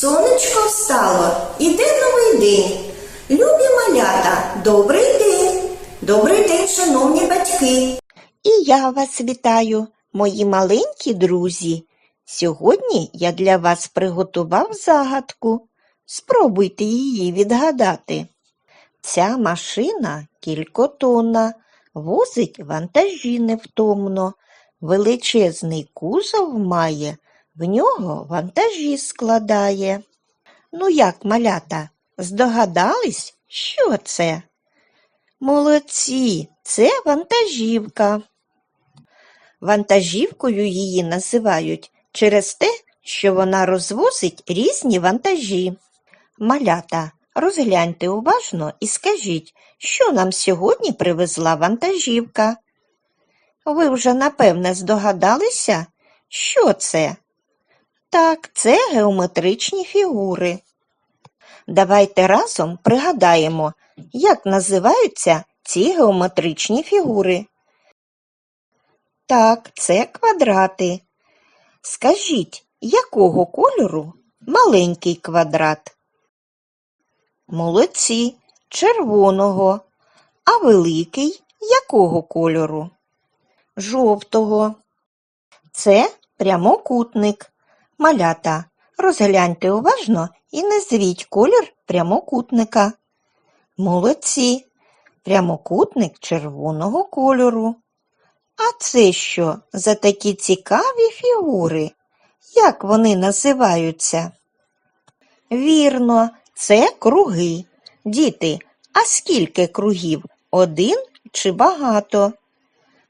Сонечко встало, іде новий день. Любі малята, добрий день. Добрий день, шановні батьки. І я вас вітаю, мої маленькі друзі. Сьогодні я для вас приготував загадку. Спробуйте її відгадати. Ця машина кількотонна, возить вантажі невтомно, величезний кузов має, в нього вантажі складає. Ну як, малята, здогадались, що це? Молодці, це вантажівка. Вантажівкою її називають через те, що вона розвозить різні вантажі. Малята, розгляньте уважно і скажіть, що нам сьогодні привезла вантажівка. Ви вже напевне здогадалися, що це? Так, це геометричні фігури. Давайте разом пригадаємо, як називаються ці геометричні фігури. Так, це квадрати. Скажіть, якого кольору маленький квадрат? Молодці, червоного. А великий якого кольору? Жовтого. Це прямокутник. Малята, розгляньте уважно і назвіть колір прямокутника. Молодці. Прямокутник червоного кольору. А це що за такі цікаві фігури? Як вони називаються? Вірно, це круги. Діти, а скільки кругів? Один чи багато?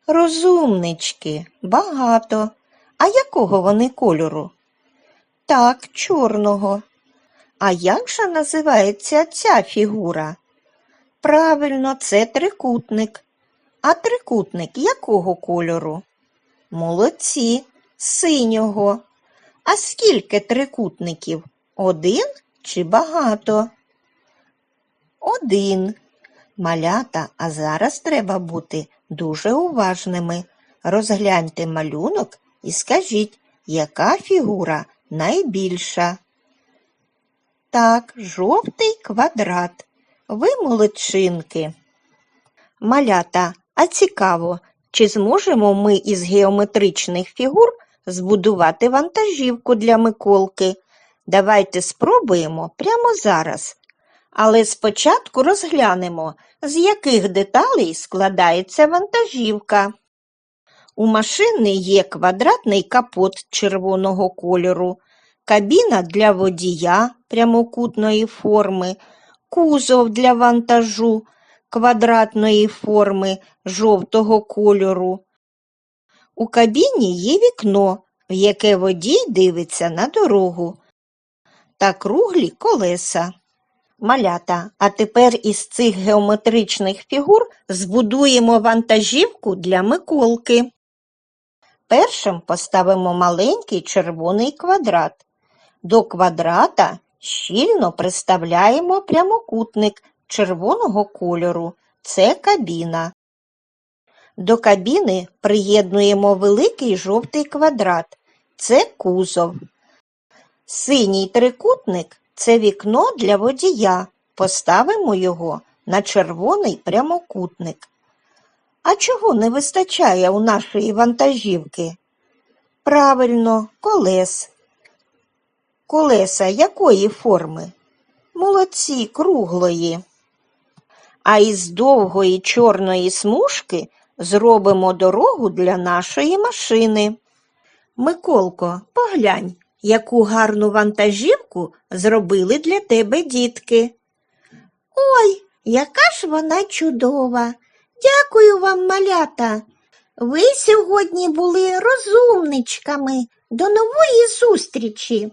Розумнички, багато. А якого вони кольору? Так, чорного. А як же називається ця фігура? Правильно, це трикутник. А трикутник якого кольору? Молодці, синього. А скільки трикутників? Один чи багато? Один. Малята, а зараз треба бути дуже уважними. Розгляньте малюнок і скажіть, яка фігура найбільша? Так, жовтий квадрат. Ви молодчинки. Малята, а цікаво, чи зможемо ми із геометричних фігур збудувати вантажівку для Миколки? Давайте спробуємо прямо зараз. Але спочатку розглянемо, з яких деталей складається вантажівка. У машини є квадратний капот червоного кольору, кабіна для водія прямокутної форми, кузов для вантажу квадратної форми жовтого кольору. У кабіні є вікно, в яке водій дивиться на дорогу, та круглі колеса. Малята, а тепер із цих геометричних фігур збудуємо вантажівку для Миколки. Першим поставимо маленький червоний квадрат. До квадрата щільно приставляємо прямокутник червоного кольору. Це кабіна. До кабіни приєднуємо великий жовтий квадрат. Це кузов. Синій трикутник це вікно для водія. Поставимо його на червоний прямокутник. А чого не вистачає у нашої вантажівки? Правильно, колес. Колеса якої форми? Молодці, круглої. А із довгої чорної смужки зробимо дорогу для нашої машини. Миколко, поглянь, яку гарну вантажівку зробили для тебе дітки. Ой, яка ж вона чудова. Дякую вам, малята. Ви сьогодні були розумничками. До нової зустрічі.